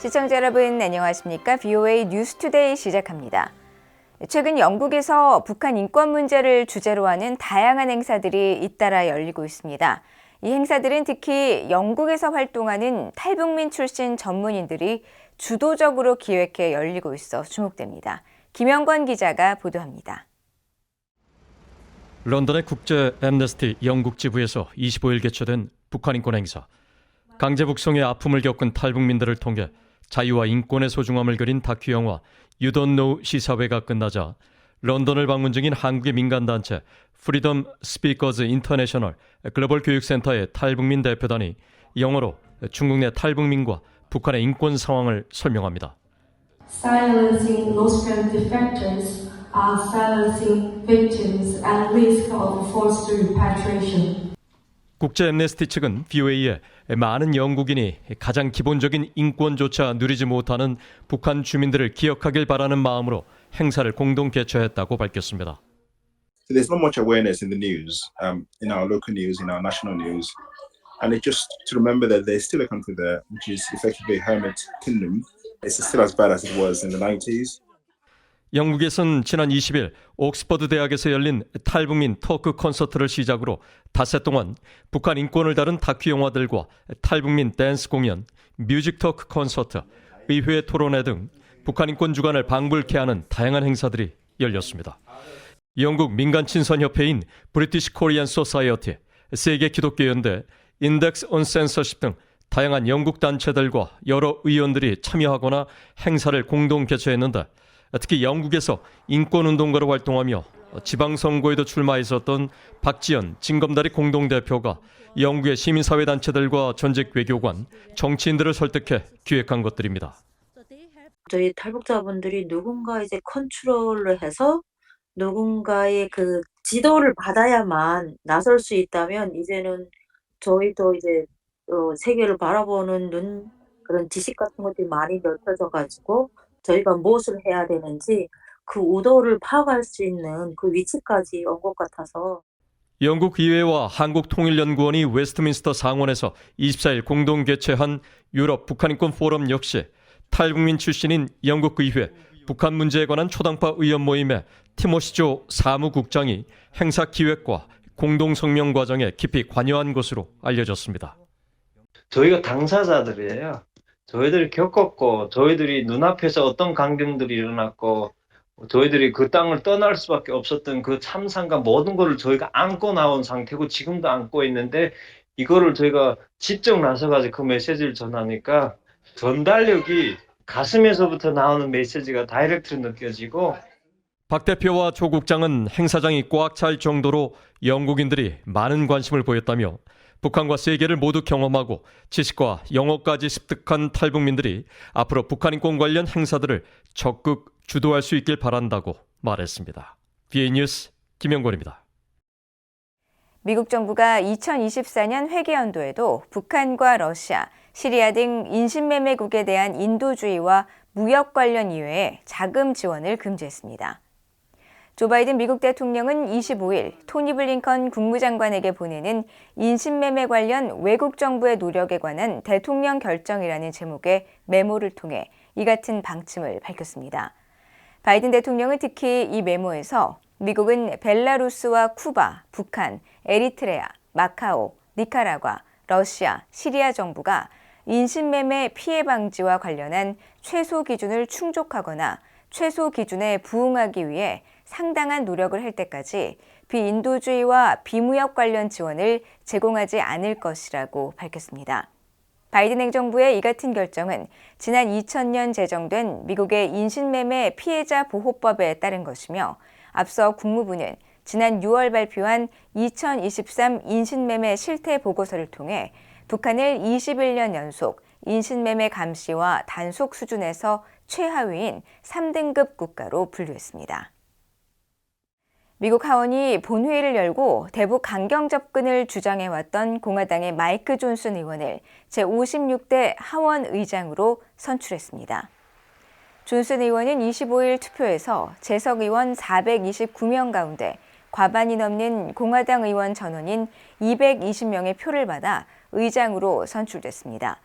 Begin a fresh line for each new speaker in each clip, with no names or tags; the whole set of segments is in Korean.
시청자 여러분 안녕하십니까? VOA 뉴스투데이 시작합니다. 최근 영국에서 북한 인권 문제를 주제로 하는 다양한 행사들이 잇따라 열리고 있습니다. 이 행사들은 특히 영국에서 활동하는 탈북민 출신 전문인들이 주도적으로 기획해 열리고 있어 주목됩니다. 김영권 기자가 보도합니다.
런던의 국제 엠네스티 영국 지부에서 25일 개최된 북한 인권 행사. 강제 북송의 아픔을 겪은 탈북민들을 통해 자유와 인권의 소중함을 그린 다큐 영화 Know 시사회가 끝나자 런던을 방문 중인 한국의 민간단체 프리덤 스피커즈 인터내셔널 글로벌 교육센터의 탈북민 대표단이 영어로 중국 내 탈북민과 북한의 인권 상황을 설명합니다.
Silencing Nostrum defectors are silencing victims at risk of forced repatriation.
국제 엠네스티 측은 VOA에 많은 영국인이 가장 기본적인 인권조차 누리지 못하는 북한 주민들을 기억하길 바라는 마음으로 행사를 공동 개최했다고 밝혔습니다.
So there's not much awareness in the news, um, in our local news, in our national news. And it just to remember that there's still a country there which is effectively a hermit kingdom. It's still as bad as it was in the 90s.
영국에선 지난 20일 옥스퍼드 대학에서 열린 탈북민 토크 콘서트를 시작으로 닷새 동안 북한 인권을 다룬 다큐 영화들과 탈북민 댄스 공연, 뮤직 토크 콘서트, 의회 토론회 등 북한 인권 주간을 방불케 하는 다양한 행사들이 열렸습니다. 영국 민간 친선 협회인 브리티시 코리안 소사이어티, 세계 기독교 연대, 인덱스 온 센서십 등 다양한 영국 단체들과 여러 의원들이 참여하거나 행사를 공동 개최했는데 특히 영국에서 인권운동가로 활동하며 지방선거에도 출마했었던 박지연 진검다리 공동대표가 영국의 시민사회단체들과 전직 외교관, 정치인들을 설득해 기획한 것들입니다.
저희 탈북자분들이 누군가 이제 컨트롤을 해서 누군가의 그 지도를 받아야만 나설 수 있다면 이제는 저희도 이제 어, 세계를 바라보는 눈 그런 지식 같은 것들이 많이 넓혀져 가지고 저희가 무엇을 해야 되는지 그 우도를 파악할 수 있는 그 위치까지 온 것 같아서
영국 의회와 한국통일연구원이 웨스트민스터 상원에서 24일 공동 개최한 유럽 북한인권 포럼 역시 탈북민 출신인 영국 의회 북한 문제에 관한 초당파 의원 모임에 티모시조 사무국장이 행사 기획과 공동 성명 과정에 깊이 관여한 것으로 알려졌습니다.
저희가 당사자들이에요. 저희들이 겪었고, 저희들이 눈앞에서 어떤 강경들이 일어났고, 저희들이 그 땅을 떠날 수밖에 없었던 그 참상과 모든 것을 저희가 안고 나온 상태고, 지금도 안고 있는데, 이거를 저희가 직접 나서가지고 그 메시지를 전하니까, 전달력이 가슴에서부터 나오는 메시지가 다이렉트로 느껴지고,
박 대표와 조 국장은 행사장이 꽉 찰 정도로 영국인들이 많은 관심을 보였다며 북한과 세계를 모두 경험하고 지식과 영어까지 습득한 탈북민들이 앞으로 북한 인권 관련 행사들을 적극 주도할 수 있길 바란다고 말했습니다. BA 뉴스 김영권입니다.
미국 정부가 2024년 회계연도에도 북한과 러시아, 시리아 등 인신매매국에 대한 인도주의와 무역 관련 이외에 자금 지원을 금지했습니다. 조 바이든 미국 대통령은 25일 토니 블링컨 국무장관에게 보내는 인신매매 관련 외국 정부의 노력에 관한 대통령 결정이라는 제목의 메모를 통해 이 같은 방침을 밝혔습니다. 바이든 대통령은 특히 이 메모에서 미국은 벨라루스와 쿠바, 북한, 에리트레아, 마카오, 니카라과, 러시아, 시리아 정부가 인신매매 피해 방지와 관련한 최소 기준을 충족하거나 최소 기준에 부응하기 위해 상당한 노력을 할 때까지 비인도주의와 비무역 관련 지원을 제공하지 않을 것이라고 밝혔습니다. 바이든 행정부의 이 같은 결정은 지난 2000년 제정된 미국의 인신매매 피해자 보호법에 따른 것이며 앞서 국무부는 지난 6월 발표한 2023 인신매매 실태 보고서를 통해 북한을 21년 연속 인신매매 감시와 단속 수준에서 최하위인 3등급 국가로 분류했습니다. 미국 하원이 본회의를 열고 대북 강경 접근을 주장해왔던 공화당의 마이크 존슨 의원을 제56대 하원 의장으로 선출했습니다. 존슨 의원은 25일 투표에서 재석 의원 429명 가운데 과반이 넘는 공화당 의원 전원인 220명의 표를 받아 의장으로 선출됐습니다.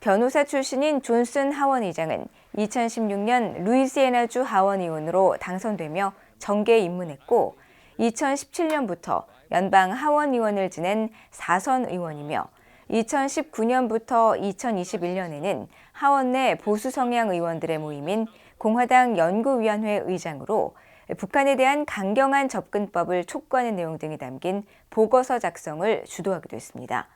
변호사 출신인 존슨 하원 의장은 2016년 루이지애나주 하원 의원으로 당선되며 정계에 입문했고 2017년부터 연방 하원 의원을 지낸 4선 의원이며 2019년부터 2021년에는 하원 내 보수 성향 의원들의 모임인 공화당 연구위원회 의장으로 북한에 대한 강경한 접근법을 촉구하는 내용 등이 담긴 보고서 작성을 주도하기도 했습니다.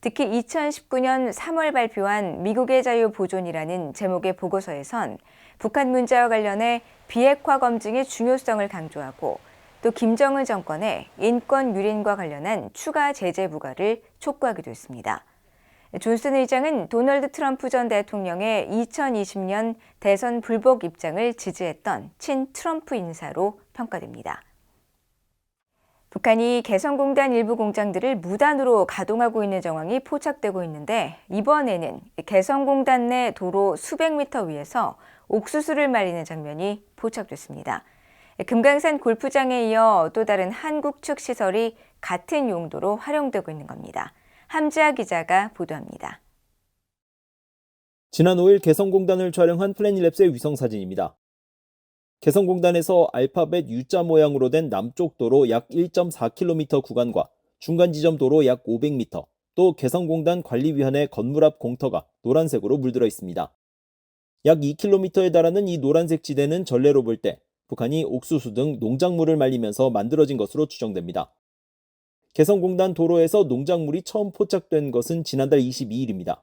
특히 2019년 3월 발표한 미국의 자유 보존이라는 제목의 보고서에선 북한 문제와 관련해 비핵화 검증의 중요성을 강조하고 또 김정은 정권의 인권 유린과 관련한 추가 제재 부과를 촉구하기도 했습니다. 존슨 의장은 도널드 트럼프 전 대통령의 2020년 대선 불복 입장을 지지했던 친 트럼프 인사로 평가됩니다. 북한이 개성공단 일부 공장들을 무단으로 가동하고 있는 정황이 포착되고 있는데 이번에는 개성공단 내 도로 수백 미터 위에서 옥수수를 말리는 장면이 포착됐습니다. 금강산 골프장에 이어 또 다른 한국 측 시설이 같은 용도로 활용되고 있는 겁니다. 함지아 기자가 보도합니다.
지난 5일 개성공단을 촬영한 플래닛랩스의 위성사진입니다. 개성공단에서 알파벳 U자 모양으로 된 남쪽 도로 약 1.4km 구간과 중간 지점 도로 약 500m, 또 개성공단 관리위원회 건물 앞 공터가 노란색으로 물들어 있습니다. 약 2km에 달하는 이 노란색 지대는 전례로 볼 때 북한이 옥수수 등 농작물을 말리면서 만들어진 것으로 추정됩니다. 개성공단 도로에서 농작물이 처음 포착된 것은 지난달 22일입니다.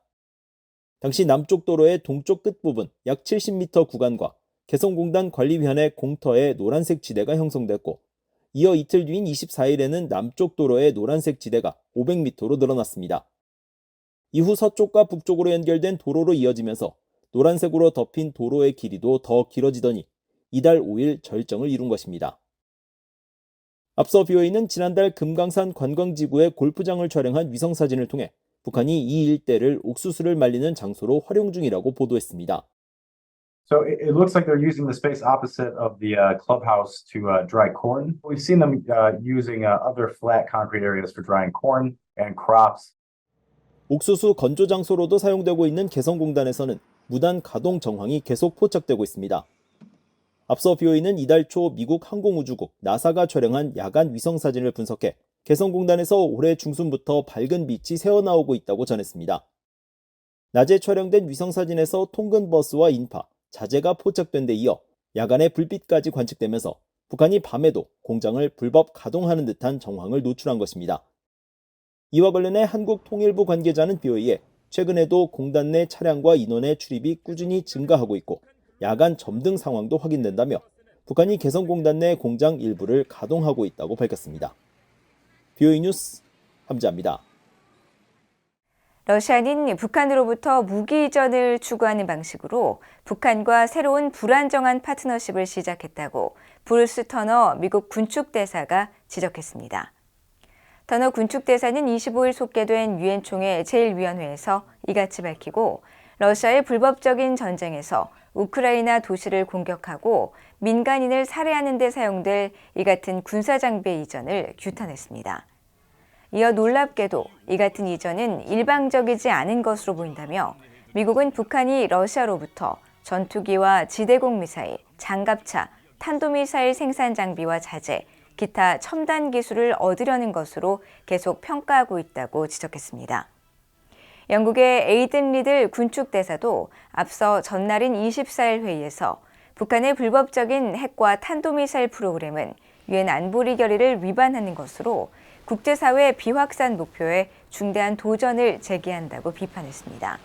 당시 남쪽 도로의 동쪽 끝부분 약 70m 구간과 개성공단 관리위원회 공터에 노란색 지대가 형성됐고 이어 이틀 뒤인 24일에는 남쪽 도로의 노란색 지대가 500m로 늘어났습니다. 이후 서쪽과 북쪽으로 연결된 도로로 이어지면서 노란색으로 덮인 도로의 길이도 더 길어지더니 이달 5일 절정을 이룬 것입니다. 앞서 BOA는 지난달 금강산 관광지구의 골프장을 촬영한 위성사진을 통해 북한이 이 일대를 옥수수를 말리는 장소로 활용 중이라고 보도했습니다.
So it, it looks like they're using the space opposite of the uh, clubhouse to uh, dry corn. We've seen them uh, using uh, other flat concrete areas for drying corn and crops.
옥수수 건조 장소로도 사용되고 있는 개성공단에서는 무단 가동 정황이 계속 포착되고 있습니다. 앞서 BOE는 이달 초 미국 항공우주국 나사가 촬영한 야간 위성 사진을 분석해 개성공단에서 올해 중순부터 밝은 빛이 새어나오고 있다고 전했습니다. 낮에 촬영된 위성 사진에서 통근 버스와 인파, 자재가 포착된 데 이어 야간에 불빛까지 관측되면서 북한이 밤에도 공장을 불법 가동하는 듯한 정황을 노출한 것입니다. 이와 관련해 한국통일부 관계자는 BOE에 최근에도 공단 내 차량과 인원의 출입이 꾸준히 증가하고 있고 야간 점등 상황도 확인된다며 북한이 개성공단 내 공장 일부를 가동하고 있다고 밝혔습니다. BOE 뉴스 함자입니다.
러시아는 북한으로부터 무기 이전을 추구하는 방식으로 북한과 새로운 불안정한 파트너십을 시작했다고 브루스 터너 미국 군축대사가 지적했습니다. 터너 군축대사는 25일 속개된 유엔 총회 제1위원회에서 이같이 밝히고 러시아의 불법적인 전쟁에서 우크라이나 도시를 공격하고 민간인을 살해하는 데 사용될 이 같은 군사 장비의 이전을 규탄했습니다. 이어 놀랍게도 이 같은 이전은 일방적이지 않은 것으로 보인다며 미국은 북한이 러시아로부터 전투기와 지대공 미사일, 장갑차, 탄도미사일 생산 장비와 자재, 기타 첨단 기술을 얻으려는 것으로 계속 평가하고 있다고 지적했습니다. 영국의 에이든 리들 군축 대사도 앞서 전날인 24일 회의에서 북한의 불법적인 핵과 탄도미사일 프로그램은 유엔 안보리 결의를 위반하는 것으로 국제사회 비확산 목표에 중대한 도전을 제기한다고 비판했습니다.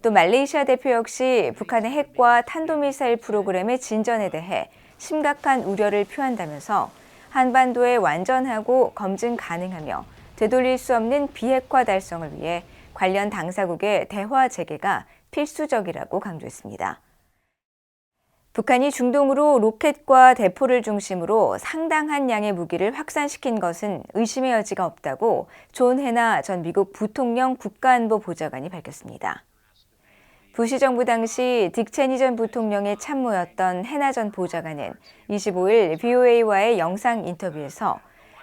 또 말레이시아 대표 역시 북한의 핵과 탄도미사일 프로그램의 진전에 대해 심각한 우려를 표한다면서 한반도의 완전하고 검증 가능하며 되돌릴 수 없는 비핵화 달성을 위해 관련 당사국의 대화 재개가 필수적이라고 강조했습니다. 북한이 중동으로 로켓과 대포를 중심으로 상당한 양의 무기를 확산시킨 것은 의심의 여지가 없다고 존 해나 전 미국 부통령 국가안보 보좌관이 밝혔습니다. 부시 정부 당시 딕 체니 전 부통령의 참모였던 해나 전 보좌관은 25일 BOA와의 영상 인터뷰에서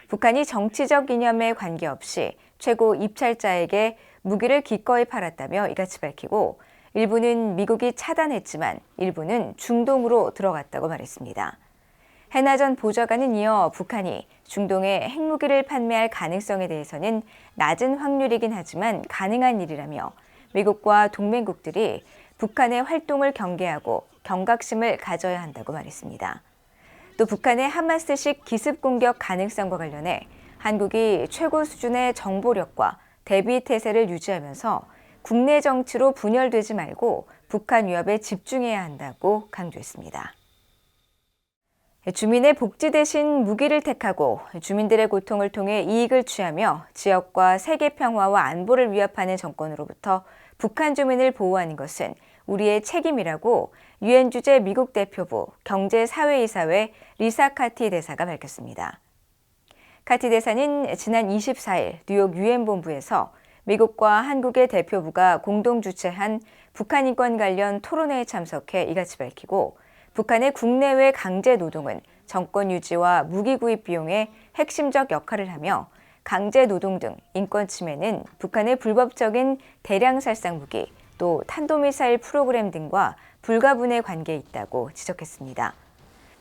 북한이 정치적 이념에 관계없이 최고 입찰자에게 무기를 기꺼이 팔았다며 이같이 밝히고 일부는 미국이 차단했지만 일부는 중동으로 들어갔다고 말했습니다. 해나 전 보좌관은 이어 북한이 중동에 핵무기를 판매할 가능성에 대해서는 낮은 확률이긴 하지만 가능한 일이라며 미국과 동맹국들이 북한의 활동을 경계하고 경각심을 가져야 한다고 말했습니다. 또 북한의 하마스식 기습 공격 가능성과 관련해 한국이 최고 수준의 정보력과 대비 태세를 유지하면서 국내 정치로 분열되지 말고 북한 위협에 집중해야 한다고 강조했습니다. 주민의 복지 대신 무기를 택하고 주민들의 고통을 통해 이익을 취하며 지역과 세계 평화와 안보를 위협하는 정권으로부터 북한 주민을 보호하는 것은 우리의 책임이라고 유엔 주재 미국 대표부 경제사회이사회 리사 카티 대사가 밝혔습니다. 카티 대사는 지난 24일 뉴욕 유엔 본부에서 미국과 한국의 대표부가 공동 주최한 북한 인권 관련 토론회에 참석해 이같이 밝히고 북한의 국내외 강제 노동은 정권 유지와 무기 구입 비용에 핵심적 역할을 하며 강제 노동 등 인권 침해는 북한의 불법적인 대량 살상 무기 또 탄도미사일 프로그램 등과 불가분의 관계에 있다고 지적했습니다.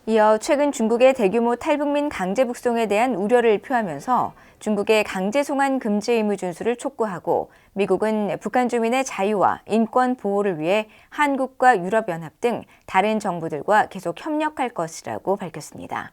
이어 최근 중국의 대규모 탈북민 강제 북송에 대한 우려를 표하면서 중국의 강제 송환 금지 의무 준수를 촉구하고 미국은 북한 주민의 자유와 인권 보호를 위해 한국과 유럽연합 등 다른 정부들과 계속 협력할 것이라고 밝혔습니다.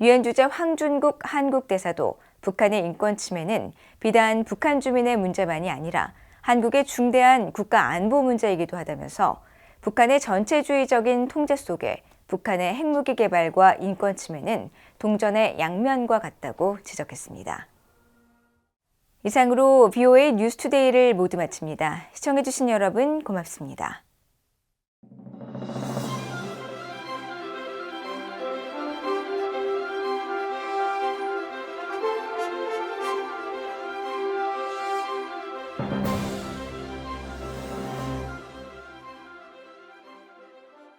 유엔 주재 황준국 한국 대사도 북한의 인권 침해는 비단 북한 주민의 문제만이 아니라 한국의 중대한 국가 안보 문제이기도 하다면서 북한의 전체주의적인 통제 속에 북한의 핵무기 개발과 인권 침해는 동전의 양면과 같다고 지적했습니다. 이상으로 BOA 뉴스투데이를 모두 마칩니다. 시청해주신 여러분 고맙습니다.